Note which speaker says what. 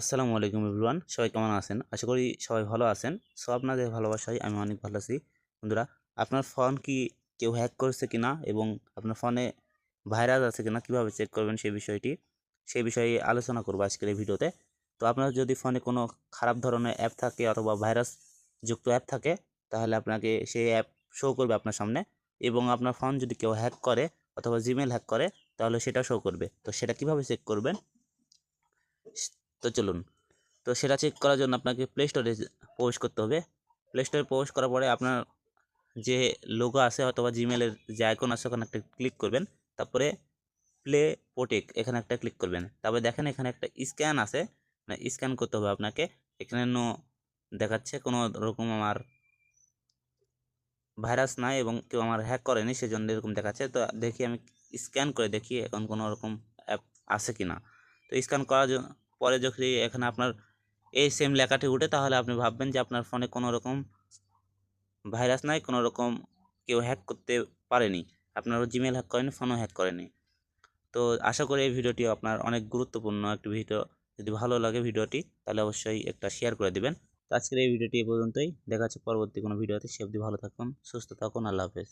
Speaker 1: আসসালামু আলাইকুম এভরিওয়ান, সবাই কেমন আছেন? আশা করি সবাই ভালো আছেন। সো আপনাদের ভালোবাসায় আমি অনেক ভালো আছি। বন্ধুরা, আপনার ফোন কি কেউ হ্যাক করেছে কিনা এবং আপনার ফোনে ভাইরাস আছে কিনা কীভাবে চেক করবেন সেই বিষয়টি, সেই বিষয়ে আলোচনা করব আজকের এই ভিডিওতে। তো আপনার যদি ফোনে কোনো খারাপ ধরনের অ্যাপ থাকে অথবা ভাইরাস যুক্ত অ্যাপ থাকে, তাহলে আপনাকে সেই অ্যাপ শো করবে আপনার সামনে এবং আপনার ফোন যদি কেউ হ্যাক করে অথবা জিমেল হ্যাক করে, তাহলে সেটা শো করবে। তো সেটা কীভাবে চেক করবেন? তো চলুন। তো সেটা চেক করার জন্য আপনাকে প্লে স্টোরে প্রবেশ করতে হবে। প্লে স্টোরে প্রবেশ করার পরে আপনার যে লোগো আছে অথবা জিমেলের যে আইকন আছে, ওখানে একটা ক্লিক করবেন। তারপরে প্লে পোটেক এখানে একটা ক্লিক করবেন। তারপরে দেখেন এখানে একটা স্ক্যান আছে। মানে স্ক্যান করতে হবে আপনাকে। এখানে নো দেখাচ্ছে, কোনো রকম আমার ভাইরাস নাই এবং কেউ আমার হ্যাক করেনি, সেজন্য এরকম দেখাচ্ছে। তো দেখি আমি স্ক্যান করে দেখি এখন কোনো রকম অ্যাপ আছে কি না তো স্ক্যান করার জন্য পরে যখন এখানে আপনার এই সেম লেখাটি উঠে, তাহলে আপনি ভাববেন যে আপনার ফোনে কোনো রকম ভাইরাস নাই, কোনো রকম কেউ হ্যাক করতে পারেনি। আপনার জিমেল হ্যাক করেনি ফোনও হ্যাক করেনি। তো আশা করি এই ভিডিওটি আপনার অনেক গুরুত্বপূর্ণ একটি ভিডিও। যদি ভালো লাগে ভিডিওটি, তাহলে অবশ্যই একটা শেয়ার করে দিবেন। আজকের এই ভিডিওটি এ পর্যন্তই। দেখা পরবর্তী কোনো ভিডিওতে। সে অবধি ভালো থাকুন, সুস্থ থাকুন, আল্লাহ হাফেজ।